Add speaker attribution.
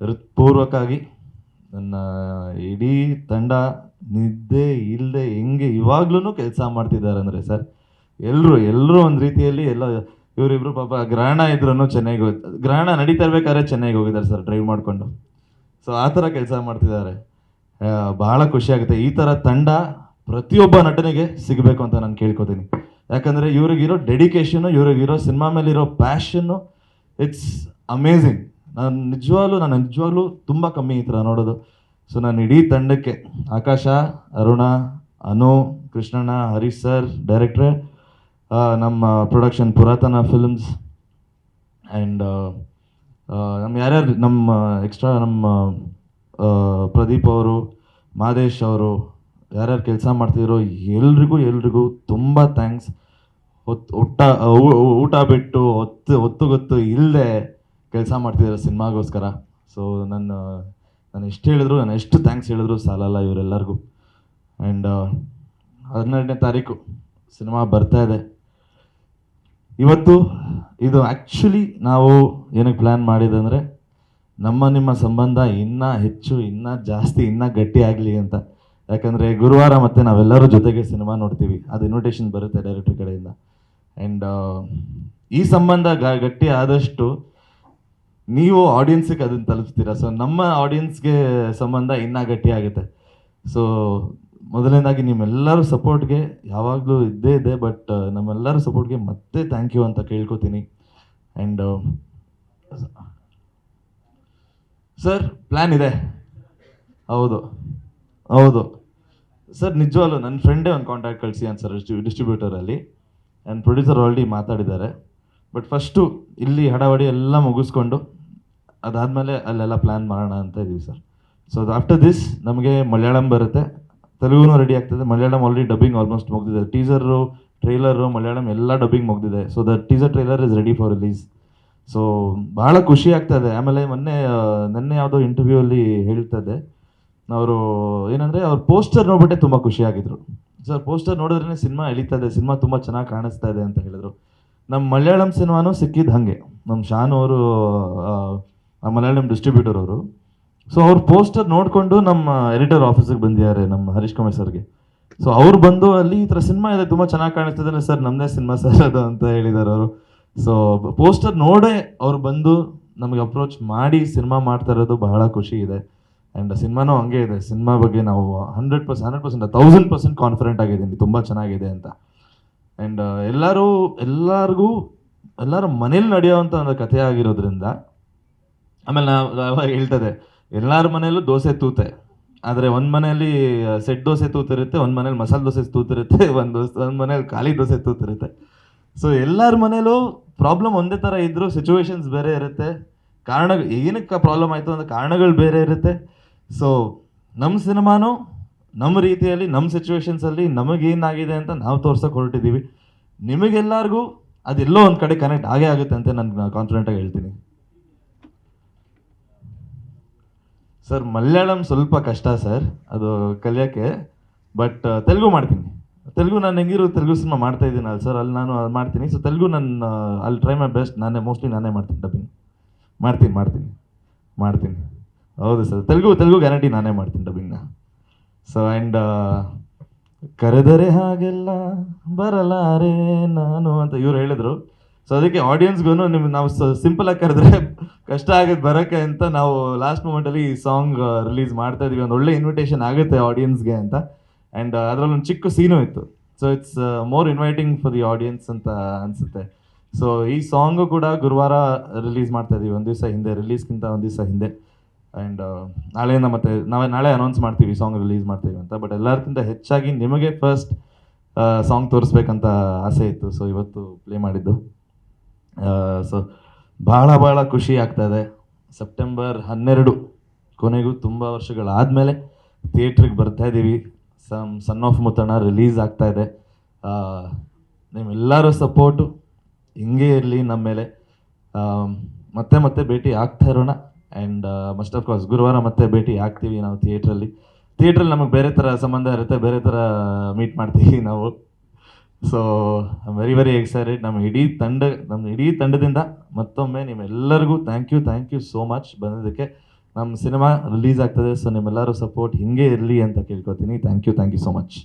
Speaker 1: ಹೃತ್ಪೂರ್ವಕವಾಗಿ ನನ್ನ ಇಡೀ ತಂಡ ನಿದ್ದೆ ಇಲ್ಲದೆ ಹೆಂಗೆ ಇವಾಗ್ಲೂ ಕೆಲಸ ಮಾಡ್ತಿದ್ದಾರೆ ಅಂದರೆ ಸರ್ ಎಲ್ಲರೂ ಎಲ್ಲರೂ ಒಂದು ರೀತಿಯಲ್ಲಿ ಎಲ್ಲ ಇವರಿಬ್ರು ಪಾಪ ಗ್ರಹಣ ಇದ್ರೂ ಚೆನ್ನಾಗಿ ಹೋಗಿ, ಗ್ರಹಣ ನಡೀತಾ ಇರ್ಬೇಕಾದ್ರೆ ಚೆನ್ನಾಗಿ ಹೋಗಿದ್ದಾರೆ ಸರ್ ಡ್ರೈವ್ ಮಾಡಿಕೊಂಡು. ಸೊ ಆ ಥರ ಕೆಲಸ ಮಾಡ್ತಿದ್ದಾರೆ. ಭಾಳ ಖುಷಿಯಾಗುತ್ತೆ ಈ ಥರ ತಂಡ ಪ್ರತಿಯೊಬ್ಬ ನಟನಿಗೆ ಸಿಗಬೇಕು ಅಂತ ನಾನು ಕೇಳ್ಕೊತೀನಿ. ಯಾಕಂದರೆ ಇವ್ರಿಗಿರೋ ಡೆಡಿಕೇಶನು ಇವ್ರಿಗಿರೋ ಸಿನಿಮಾ ಮೇಲಿರೋ ಪ್ಯಾಷನ್ನು ಇಟ್ಸ್ ಅಮೇಝಿಂಗ್ ನಾನು ನಿಜವಾಗ್ಲೂ ನಾನು ನಿಜವಾಗ್ಲೂ ತುಂಬ ಕಮ್ಮಿ ಈ ಥರ ನೋಡೋದು. ಸೊ ನಾನು ಇಡೀ ತಂಡಕ್ಕೆ, ಆಕಾಶ, ಅರುಣ, ಅನು, ಕೃಷ್ಣಣ್ಣ, ಹರೀಶ್ ಸರ್ ಡೈರೆಕ್ಟ್ರೆ ನಮ್ಮ ಪ್ರೊಡಕ್ಷನ್ ಪುರಾತನ ಫಿಲ್ಮ್ಸ್ ಆ್ಯಂಡ್ ನಮ್ಮ ಯಾರ್ಯಾರು ನಮ್ಮ ಎಕ್ಸ್ಟ್ರಾ ನಮ್ಮ ಪ್ರದೀಪ್ ಅವರು, ಮಾದೇಶ್ ಅವರು, ಯಾರ್ಯಾರು ಕೆಲಸ ಮಾಡ್ತಿದ್ರು, ಎಲ್ರಿಗೂ ಎಲ್ರಿಗೂ ತುಂಬ ಥ್ಯಾಂಕ್ಸ್ ಹೊತ್ತು ಊಟ ಊಟ ಬಿಟ್ಟು ಹೊತ್ತು ಹೊತ್ತು ಗೊತ್ತು ಇಲ್ಲದೆ ಕೆಲಸ ಮಾಡ್ತಿದ್ದಾರೆ ಸಿನಿಮಾಗೋಸ್ಕರ. ಸೊ ನನ್ನ ನಾನು ಎಷ್ಟು ಹೇಳಿದ್ರು ನಾನು ಎಷ್ಟು ಥ್ಯಾಂಕ್ಸ್ ಹೇಳಿದ್ರು ಸಾಲಲ್ಲ ಇವರೆಲ್ಲರಿಗೂ. ಆ್ಯಂಡ್ ಹನ್ನೆರಡನೇ ತಾರೀಕು ಸಿನಿಮಾ ಬರ್ತಾ ಇದೆ. ಇವತ್ತು ಇದು ಆ್ಯಕ್ಚುಲಿ ನಾವು ಏನಕ್ಕೆ ಪ್ಲ್ಯಾನ್ ಮಾಡಿದಂದರೆ, ನಮ್ಮ ನಿಮ್ಮ ಸಂಬಂಧ ಇನ್ನೂ ಹೆಚ್ಚು, ಇನ್ನೂ ಜಾಸ್ತಿ, ಇನ್ನೂ ಆಗಲಿ ಅಂತ. ಯಾಕಂದರೆ ಗುರುವಾರ ಮತ್ತೆ ನಾವೆಲ್ಲರೂ ಜೊತೆಗೆ ಸಿನಿಮಾ ನೋಡ್ತೀವಿ. ಅದು ಇನ್ವಿಟೇಷನ್ ಬರುತ್ತೆ ಡೈರೆಕ್ಟ್ರ್ ಕಡೆಯಿಂದ. ಆ್ಯಂಡ್ ಈ ಸಂಬಂಧ ಗಟ್ಟಿ ಆದಷ್ಟು ನೀವು ಆಡಿಯನ್ಸಿಗೆ ಅದನ್ನು ತಲುಪಿಸ್ತೀರಾ ಸೊ ನಮ್ಮ ಆಡಿಯನ್ಸ್ಗೆ ಸಂಬಂಧ ಇನ್ನೂ ಗಟ್ಟಿ ಆಗುತ್ತೆ. ಸೊ ಮೊದಲನೇದಾಗಿ ನಿಮ್ಮೆಲ್ಲರ ಸಪೋರ್ಟ್ಗೆ ಯಾವಾಗಲೂ ಇದ್ದೇ ಇದೆ ಬಟ್ ನಮ್ಮೆಲ್ಲರ ಸಪೋರ್ಟ್ಗೆ ಮತ್ತೆ ಥ್ಯಾಂಕ್ ಯು ಅಂತ ಕೇಳ್ಕೊತೀನಿ. ಆ್ಯಂಡ್ ಸರ್ ಪ್ಲ್ಯಾನ್ ಇದೆ. ಹೌದು. ಹೌದು. ಸರ್ ನಿಜವಾಗ್ಲೂ ನನ್ನ ಫ್ರೆಂಡೇ ಒಂದು ಕಾಂಟ್ಯಾಕ್ಟ್ ಕಳಿಸಿ ಅಂತ ಸರ್ ಡಿಸ್ಟ್ರಿಬ್ಯೂಟರಲ್ಲಿ ಆ್ಯಂಡ್ ಪ್ರೊಡ್ಯೂಸರ್ ಆಲ್ರೆಡಿ ಮಾತಾಡಿದ್ದಾರೆ. ಬಟ್ ಫಸ್ಟು ಇಲ್ಲಿ ಹಡವಡಿ ಎಲ್ಲ ಮುಗಿಸ್ಕೊಂಡು ಅದಾದಮೇಲೆ ಅಲ್ಲೆಲ್ಲ ಪ್ಲ್ಯಾನ್ ಮಾಡೋಣ ಅಂತ ಇದ್ದೀವಿ ಸರ್ ಸೊ ಆಫ್ಟರ್ ದಿಸ್ ನಮಗೆ ಮಲಯಾಳಂ ಬರುತ್ತೆ. ತೆಲುಗುನೂ ರೆಡಿ ಆಗ್ತದೆ. ಮಲಯಾಳಂ ಆಲ್ರೆಡಿ ಡಬ್ಬಿಂಗ್ ಆಲ್ಮೋಸ್ಟ್ ಮುಗಿದಿದೆ. ಟೀಸರು ಟ್ರೈಲರು ಮಲಯಾಳಂ ಎಲ್ಲ ಡಬ್ಬಿಂಗ್ ಮುಗಿದಿದೆ. So the teaser trailer is ready for release so ಭಾಳ ಖುಷಿ ಆಗ್ತಾ ಇದೆ. ಆಮೇಲೆ ಮೊನ್ನೆ ನೆನ್ನೆ ಯಾವುದೋ ಇಂಟರ್ವ್ಯೂ ಅಲ್ಲಿ ಹೇಳ್ತಾ ಇದ್ದೆ. ಅವರು ಏನಂದರೆ ಅವ್ರ ಪೋಸ್ಟರ್ ನೋಡ್ಬಿಟ್ಟೆ ತುಂಬ ಖುಷಿಯಾಗಿದ್ರು ಸರ್ ಪೋಸ್ಟರ್ ನೋಡಿದ್ರೇ ಸಿನಿಮಾ ಎಳಿತಾ ಇದೆ. ಸಿನಿಮಾ ತುಂಬ ಚೆನ್ನಾಗಿ ಕಾಣಿಸ್ತಾ ಇದೆ ಅಂತ ಹೇಳಿದ್ರು. ನಮ್ಮ ಮಲಯಾಳಂ ಸಿನಿಮಾನೂ ಸಿಕ್ಕಿದ್ದು ಹಾಗೆ. ನಮ್ಮ ಶಾನ್ ಅವರು ಮಲಯಾಳಂ ಡಿಸ್ಟ್ರಿಬ್ಯೂಟರ್ ಅವರು. ಸೊ ಅವ್ರ ಪೋಸ್ಟರ್ ನೋಡಿಕೊಂಡು ನಮ್ಮ ಎಡಿಟರ್ ಆಫೀಸಿಗೆ ಬಂದಿದ್ದಾರೆ, ನಮ್ಮ ಹರೀಶ್ ಕುಮಾರ್ ಸರ್ಗೆ ಸೊ ಅವ್ರು ಬಂದು ಅಲ್ಲಿ ಈ ಥರ ಸಿನಿಮಾ ಇದೆ, ತುಂಬ ಚೆನ್ನಾಗಿ ಕಾಣಿಸ್ತಿದ್ದಾರೆ ಸರ್ ನಮ್ಮದೇ ಸಿನಿಮಾ ಸರ್ ಅದು ಅಂತ ಹೇಳಿದ್ದಾರೆ ಅವರು. ಸೊ ಪೋಸ್ಟರ್ ನೋಡೇ ಅವ್ರು ಬಂದು ನಮಗೆ ಅಪ್ರೋಚ್ ಮಾಡಿ ಸಿನಿಮಾ ಮಾಡ್ತಾ ಇರೋದು ಬಹಳ ಖುಷಿ ಇದೆ. ಆ್ಯಂಡ್ ಸಿನಿಮಾನೂ ಹಂಗೆ ಇದೆ, ಸಿನಿಮಾ ಬಗ್ಗೆ ನಾವು hundred percent hundred percent thousand percent confident ಆಗಿದ್ದೀನಿ, ತುಂಬ ಚೆನ್ನಾಗಿದೆ ಅಂತ. ಆ್ಯಂಡ್ ಎಲ್ಲರೂ, ಎಲ್ಲರಿಗೂ, ಎಲ್ಲರ ಮನೇಲಿ ನಡೆಯುವಂಥ ಒಂದು ಕಥೆ ಆಗಿರೋದ್ರಿಂದ ಆಮೇಲೆ ನಾವು ಅವಾಗ ಹೇಳ್ತದೆ, ಎಲ್ಲರ ಮನೆಯಲ್ಲೂ ದೋಸೆ ತೂತೆ. ಆದರೆ ಒಂದು ಮನೆಯಲ್ಲಿ ಸೆಟ್ ದೋಸೆ ತೂತಿರುತ್ತೆ, ಒಂದು ಮನೇಲಿ ಮಸಾಲೆ ದೋಸೆ ತೂತಿರುತ್ತೆ, ಒಂದು ದೋಸೆ, ಒಂದು ಮನೇಲಿ ಖಾಲಿ ದೋಸೆ ತೂತಿರುತ್ತೆ. ಸೊ ಎಲ್ಲರ ಮನೇಲೂ ಪ್ರಾಬ್ಲಮ್ ಒಂದೇ ಥರ ಇದ್ದರೂ ಸಿಚುವೇಶನ್ಸ್ ಬೇರೆ ಇರುತ್ತೆ. ಕಾರಣ ಏನಕ್ಕೆ ಪ್ರಾಬ್ಲಮ್ ಆಯಿತು ಅಂದರೆ ಕಾರಣಗಳು ಬೇರೆ ಇರುತ್ತೆ. ಸೊ ನಮ್ಮ ಸಿನಿಮಾನು ನಮ್ಮ ರೀತಿಯಲ್ಲಿ ನಮ್ಮ ಸಿಚುವೇಶನ್ಸಲ್ಲಿ ನಮಗೇನಾಗಿದೆ ಅಂತ ನಾವು ತೋರ್ಸೋಕೆ ಹೊರಟಿದ್ದೀವಿ ನಿಮಗೆಲ್ಲರಿಗೂ ಅದೆಲ್ಲೋ ಒಂದು ಕಡೆ ಕನೆಕ್ಟ್ ಆಗೇ ಆಗುತ್ತೆ ಅಂತ ನಾನು ಕಾನ್ಫಿಡೆಂಟಾಗಿ ಹೇಳ್ತೀನಿ. ಸರ್ ಮಲಯಾಳಂ ಸ್ವಲ್ಪ ಕಷ್ಟ ಸರ್ ಅದು ಕಲಿಯೋಕ್ಕೆ. ಬಟ್ ತೆಲುಗು ಮಾಡ್ತೀನಿ. ತೆಲುಗು ನಾನು ಹೆಂಗಿರೋ ತೆಲುಗು ಸಿನಿಮಾ ಮಾಡ್ತಾ ಇದ್ದೀನಲ್ಲ ಸರ್ ಅಲ್ಲಿ ನಾನು ಅದು ಮಾಡ್ತೀನಿ. ಸೊ ತೆಲುಗು ನಾನು ಅಲ್ಲಿ ಟ್ರೈ ಮೈ ಬೆಸ್ಟ್ ನಾನೇ ಮೋಸ್ಟ್ಲಿ ನಾನೇ ಮಾಡ್ತೀನಿ ಡಬ್ಬಿಂಗ್ ಮಾಡ್ತೀನಿ ಮಾಡ್ತೀನಿ ಮಾಡ್ತೀನಿ. ಹೌದು ಸರ್ ತೆಲುಗು ತೆಲುಗು ಗ್ಯಾರಂಟಿ ನಾನೇ ಮಾಡ್ತೀನಿ ಡಬ್ಬಿಂಗ್ನ ಸೊ ಆ್ಯಂಡ್ ಕರೆದರೆ ಹಾಗೆಲ್ಲ ಬರಲಾರೆ ನಾನು ಅಂತ ಇವ್ರು ಹೇಳಿದ್ರು. ಸೊ ಅದಕ್ಕೆ ಆಡಿಯನ್ಸ್ಗೂ ನಿಮ್ಗೆ ನಾವು ಸಿಂಪಲ್ ಆಗಿ ಕರೆದ್ರೆ ಕಷ್ಟ ಆಗುತ್ತೆ, ಬರೋಕ್ಕೆ ಅಂತ ನಾವು ಲಾಸ್ಟ್ ಮೂಮೆಂಟಲ್ಲಿ ಈ ಸಾಂಗ್ ರಿಲೀಸ್ ಮಾಡ್ತಾ ಇದೀವಿ. ಒಂದು ಒಳ್ಳೆ ಇನ್ವಿಟೇಷನ್ ಆಗುತ್ತೆ ಆಡಿಯನ್ಸ್ಗೆ ಅಂತ. ಆ್ಯಂಡ್ ಅದರಲ್ಲಿ ಒಂದು ಚಿಕ್ಕ ಸೀನು ಇತ್ತು so it's more inviting for the audience ಅಂತ ಅನಿಸುತ್ತೆ. ಸೊ ಈ ಸಾಂಗು ಕೂಡ ಗುರುವಾರ ರಿಲೀಸ್ ಮಾಡ್ತಾ ಇದೀವಿ. ಒಂದು ದಿವಸ ಹಿಂದೆ ರಿಲೀಸ್ಗಿಂತ ಒಂದು ದಿವಸ ಹಿಂದೆ. ಆ್ಯಂಡ್ ನಾಳೆಯಿಂದ ಮತ್ತೆ ನಾವು ನಾಳೆ ಅನೌನ್ಸ್ ಮಾಡ್ತೀವಿ ಸಾಂಗ್ ರಿಲೀಸ್ ಮಾಡ್ತೀವಿ ಅಂತ. ಬಟ್ ಎಲ್ಲರಿಗಿಂತ ಹೆಚ್ಚಾಗಿ ನಿಮಗೆ ಫಸ್ಟ್ ಸಾಂಗ್ ತೋರಿಸ್ಬೇಕಂತ ಆಸೆ ಇತ್ತು. ಸೊ ಇವತ್ತು ಪ್ಲೇ ಮಾಡಿದ್ದು. ಸೊ ಭಾಳ ಭಾಳ ಖುಷಿ ಆಗ್ತಾ ಇದೆ ಸೆಪ್ಟೆಂಬರ್ ಹನ್ನೆರಡು ಕೊನೆಗೂ ತುಂಬ ವರ್ಷಗಳಾದಮೇಲೆ ಥಿಯೇಟ್ರಿಗೆ ಬರ್ತಾ ಇದ್ದೀವಿ some son of Muthanna release ಆಗ್ತಾ ನಿಮ್ಮೆಲ್ಲರೂ ನಿಮ್ಮೆಲ್ಲರ ಸಪೋರ್ಟು ಹಿಂಗೆ ಇರಲಿ ನಮ್ಮ ಮೇಲೆ. ಮತ್ತೆ ಮತ್ತೆ ಭೇಟಿ ಆಗ್ತಾ ಇರೋಣ. ಆ್ಯಂಡ್ ಮಸ್ಟ್ ಆಫ್ ಕೋರ್ಸ್ ಗುರುವಾರ ಮತ್ತೆ ಭೇಟಿ ಆಗ್ತೀವಿ ನಾವು ಥಿಯೇಟ್ರಲ್ಲಿ ಥಿಯೇಟ್ರಲ್ಲಿ ನಮಗೆ ಬೇರೆ ಥರ ಸಂಬಂಧ ಇರುತ್ತೆ. ಬೇರೆ ಥರ ಮೀಟ್ ಮಾಡ್ತೀವಿ ನಾವು. ಸೊ ವೆರಿ ವೆರಿ ಎಕ್ಸೈಟೆಡ್ ನಮ್ಮ ಇಡೀ ತಂಡ, ನಮ್ಮ ಇಡೀ ತಂಡದಿಂದ ಮತ್ತೊಮ್ಮೆ ನಿಮ್ಮೆಲ್ಲರಿಗೂ thank you thank you so much ಬಂದಿದ್ದಕ್ಕೆ ನಮ್ಮ ಸಿನಿಮಾ ರಿಲೀಸ್ ಆಗ್ತದೆ. ಸೊ ನಿಮ್ಮೆಲ್ಲರೂ ಸಪೋರ್ಟ್ ಹಿಂಗೆ ಇರಲಿ ಅಂತ ಕೇಳ್ಕೊತೀನಿ. Thank you thank you so much